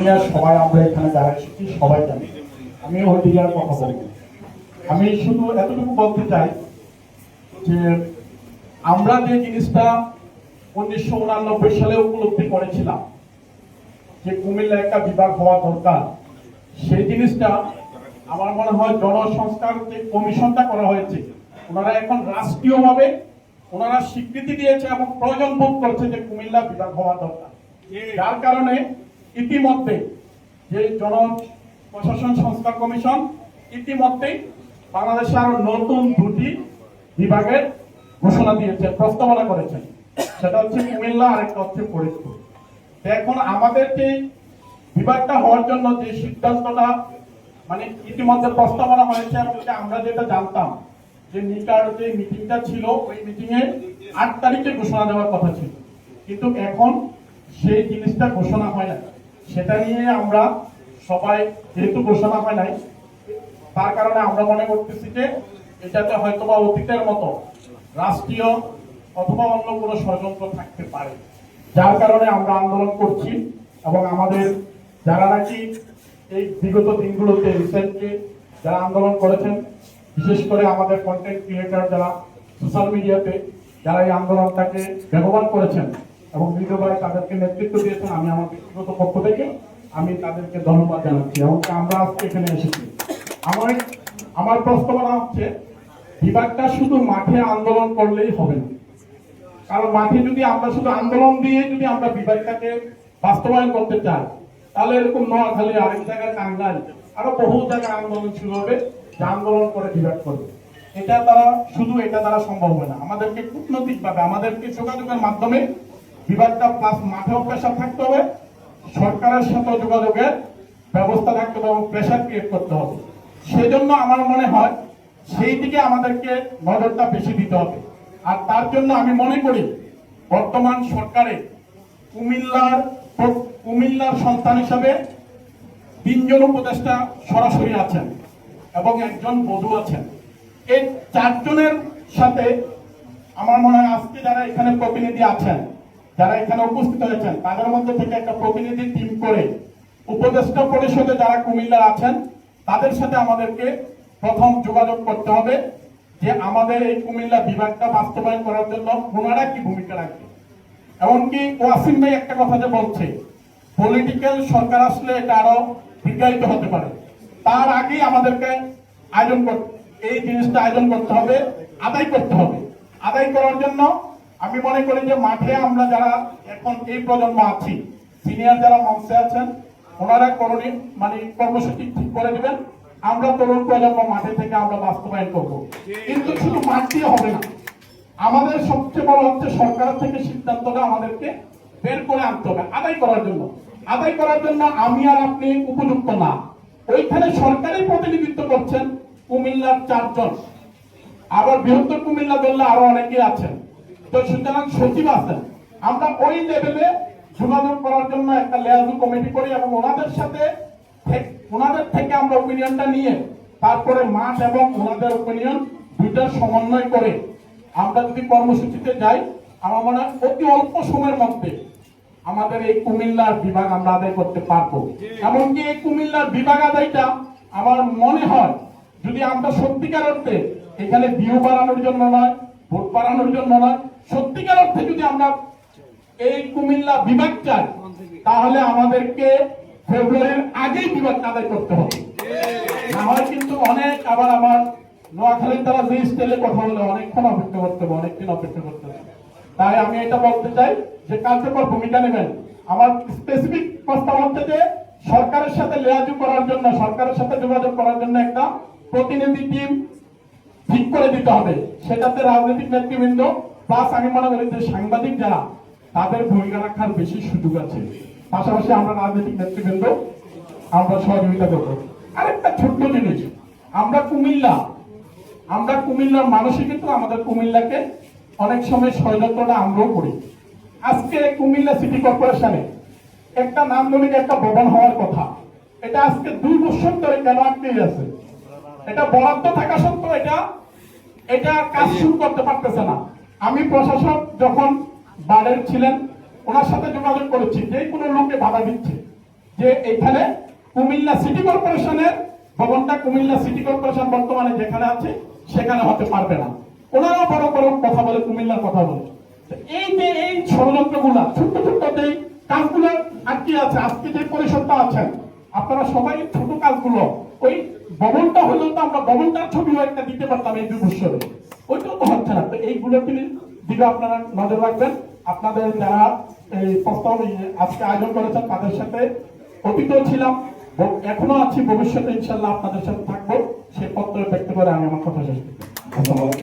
সবাই আমরা এখানে যারা এসেছি, সবাই জানি। আমি কথা আমি শুধু এতটুকু বলতে চাই যে আমরা যে জিনিসটা উনিশশো উনানব্বই সালে উপলব্ধি করেছিলাম, যে কুমিল্লা একটা বিভাগ হওয়া দরকার, সেই জিনিসটা আমার মনে হয় জনসংস্কার যে কমিশনটা করা হয়েছে, ওনারা এখন রাষ্ট্রীয়ভাবে ওনারা স্বীকৃতি দিয়েছে এবং প্রয়োজন বোধ করছে যে কুমিল্লা বিভাগ হওয়া দরকার। যার কারণে ইতিমধ্যে যে জন প্রশাসন সংস্কার কমিশন ইতিমধ্যেই বাংলাদেশে আরও নতুন দুটি বিভাগের ঘোষণা দিয়েছে, প্রস্তাবনা করেছেন সেটা হচ্ছে কুমিল্লা, আরেকটা হচ্ছে ফরিদপুর। এখন আমাদের যে বিভাগটা হওয়ার জন্য যে সিদ্ধান্তটা মানে ইতিমধ্যে প্রস্তাবনা হয়েছে এবং আমরা যেটা জানতাম, যে নিটার যে মিটিংটা ছিল, ওই মিটিং এ আট তারিখে ঘোষণা দেওয়ার কথা ছিল। কিন্তু এখন সেই জিনিসটা ঘোষণা হয় না। সেটা নিয়ে আমরা সবাই যেহেতু ঘোষণা হয় নাই, তার কারণে আমরা মনে করতেছি যে এটাতে হয়তো বা অতীতের মতো রাষ্ট্রীয় অথবা অন্য কোনো ষড়যন্ত্র থাকতে পারে। যার কারণে আমরা আন্দোলন করছি এবং আমাদের যারা নাকি এই বিগত দিনগুলোতে রিসেন্টলি যারা আন্দোলন করেছেন, বিশেষ করে আমাদের কন্টেন্ট ক্রিয়েটর যারা সোশ্যাল মিডিয়াতে যারা এই আন্দোলনটাকে ব্যবহার করেছেন এবং বিজয় ভাই তাদেরকে নেতৃত্ব দিয়েছেন, আমি আমার ব্যক্তিগত পক্ষ থেকে আমি তাদেরকে ধন্যবাদ জানাচ্ছি এবং আমরা আজকে এখানে এসেছি। আমার আমার প্রস্তাবনা হচ্ছে, বিভাগটা শুধু মাঠে আন্দোলন করলেই হবে না। কারণ মাঠে যদি আমরা শুধু আন্দোলন দিয়ে যদি আমরা বিভাগটাকে বাস্তবায়ন করতে চাই, তাহলে এরকম নোয়াখালী আরেক জায়গায় টাঙ্গাইল আরও বহু জায়গায় আন্দোলন শুরু হবে, যে আন্দোলন করে বিভাগ করবে। এটা দ্বারা, শুধু এটা দ্বারা সম্ভব হয় না। আমাদেরকে কূটনৈতিক ভাবে আমাদেরকে যোগাযোগের মাধ্যমে বিভাগটা প্লাস মাঠে অভ্যাসা থাকতে হবে। সরকারের সাথে যোগাযোগের ব্যবস্থা থাকতে হবে এবং প্রেশার ক্রিয়েট করতে হবে। সেজন্য আমার মনে হয় সেই দিকে আমাদেরকে নজরটা বেশি দিতে হবে। আর তার জন্য আমি মনে করি, বর্তমান সরকারে কুমিল্লার কুমিল্লার সন্তান হিসাবে তিনজন উপদেষ্টা সরাসরি আছেন এবং একজন বধূ আছেন। এই চারজনের সাথে আমার মনে হয় আজকে যারা এখানে প্রতিনিধি আছেন যারা এখানে উপস্থিত হয়েছেন, তাদের মধ্যে থেকে একটা প্রতিনিধি টিম করে উপদেষ্টা পরিষদে যারা কুমিল্লার আছেন, তাদের সাথে আমাদেরকে প্রথম যোগাযোগ করতে হবে যে আমাদের এই কুমিল্লা বিভাগটা বাস্তবায়ন করার জন্য ওনারা কি ভূমিকা রাখবে। এমনকি ওয়াসিম ভাই একটা কথা যে বলছে পলিটিক্যাল সরকার আসলে এটা আরও দীর্ঘায়িত হতে পারে। তার আগেই আমাদেরকে আয়োজন করতে এই জিনিসটা আয়োজন করতে হবে, আদায় করতে হবে। আদায় করার জন্য আমি মনে করি যে মাঠে আমরা যারা এখন এই প্রজন্ম আছি সিনিয়র যারা মঞ্চে আছেন, ওনারা করণীয় মানে কর্মসূচি ঠিক করে দিবেন। আমরা তরুণ প্রজন্ম মাঠে থেকে আমরা বাস্তবায়ন করব। কিন্তু শুধু মাঠ দিয়ে হবে না, আমাদের সবচেয়ে বড় হচ্ছে সরকার থেকে সিদ্ধান্তটা আমাদেরকে বের করে আনতে হবে, আদায় করার জন্য। আদায় করার জন্য আমি আর আপনি উপযুক্ত না। ওইখানে সরকারই প্রতিনিধিত্ব করছেন কুমিল্লার চারজন। আবার বৃহত্তর কুমিল্লা ধরলে আরও অনেকে আছেন। তো সুতরাং সচিব আছেন। আমরা ওই লেভেলে যোগাযোগ করার জন্য একটা লেয়াজু কমিটি করি এবং ওনাদের সাথে ওনাদের থেকে আমরা ওপিনিয়নটা নিয়ে তারপরে মাঠ এবং ওনাদের ওপিনিয়ন দুইটার সমন্বয় করে আমরা যদি কর্মসূচিতে যাই, আমার মনে হয় অতি অল্প সময়ের মধ্যে আমাদের এই কুমিল্লার বিভাগ আমরা আদায় করতে পারব। এমনকি এই কুমিল্লার বিভাগ আদায়টা আমার মনে হয় যদি আমরা সত্যিকার অর্থে এখানে ভিউ বাড়ানোর জন্য নয়, ভোট বাড়ানোর জন্য নয় সত্যিকার অর্থে যদি আমরা এই কুমিল্লা বিভাগ চাই, তাহলে আমাদেরকে ফেব্রুয়ারির আগেই বিভাগ আদায় করতে হবে। না হয় কিন্তু অনেক আবার আমার নোয়াখালীর দ্বারা যে স্টাইলে কথা বলে অনেকক্ষণ অপেক্ষা করতে হবে, অনেকদিন অপেক্ষা করতে হবে। তাই আমি এটা বলতে চাই যে কার্যকর ভূমিকা নেবেন। আমার স্পেসিফিক প্রস্তাব হচ্ছে যে সরকারের সাথে লেয়াজু করার জন্য, সরকারের সাথে যোগাযোগ করার জন্য একটা প্রতিনিধি টিম ঠিক করে দিতে হবে। সেটাতে রাজনৈতিক নেতৃবৃন্দ প্লাস আমি মনে করি যে সাংবাদিক যারা, তাদের ভূমিকা রাখার বেশি সুযোগ আছে। পাশাপাশি আমরা রাজনৈতিক নেতৃবৃন্দ, আমরা সহযোগিতা করব। আরেকটা ছোট্ট জিনিস, আমরা কুমিল্লা। আমরা কুমিল্লার মানুষই কিন্তু আমাদের কুমিল্লাকে অনেক সময় ষড়যন্ত্রটা আমরাও করি। আজকে কুমিল্লা সিটি কর্পোরেশনে একটা নান্দনিক একটা ভবন হওয়ার কথা। এটা আজকে দুই বছর ধরে কেন আটকে আছে এটা বরাদ্দ থাকা সত্ত্বেও এটা এটা কাজ শুরু করতে পারতেছে না। আমি প্রশাসক যখন বারের ছিলেন, ওনার সাথে যোগাযোগ করেছি, যে কোনো লোকে বাধা দিচ্ছে যে এখানে কুমিল্লা সিটি কর্পোরেশনের ভবনটা কুমিল্লা সিটি কর্পোরেশন বর্তমানে যেখানে আছে, সেখানে হতে পারবে না। ওনারাও বড় বড় কথা বলে কুমিল্লার কথা বলে। এই যে এই ষড়যন্ত্রগুলা, ছোট্ট ছোট্ট যে কাজগুলো আটকে আছে, আজকে যে পরিষদটা আছেন, আপনারা সবাই ছোট কাজগুলো ওই ভবনটা হলেও তো আমরা ভবনটার ছবিও একটা দিতে পারতাম এই দুই বছরে। ওইটাও তো হচ্ছে না। তো এইগুলো তিনি দিকে আপনারা নজর রাখবেন। আপনাদের যারা এই প্রস্তাব আজকে আয়োজন করেছেন, তাদের সাথে অতীতও ছিলাম এখনও আছি। ভবিষ্যতে ইনশাল্লাহ আপনাদের সাথে থাকব। সে পত্র ব্যক্ত করে আমি আমার কথা শেষ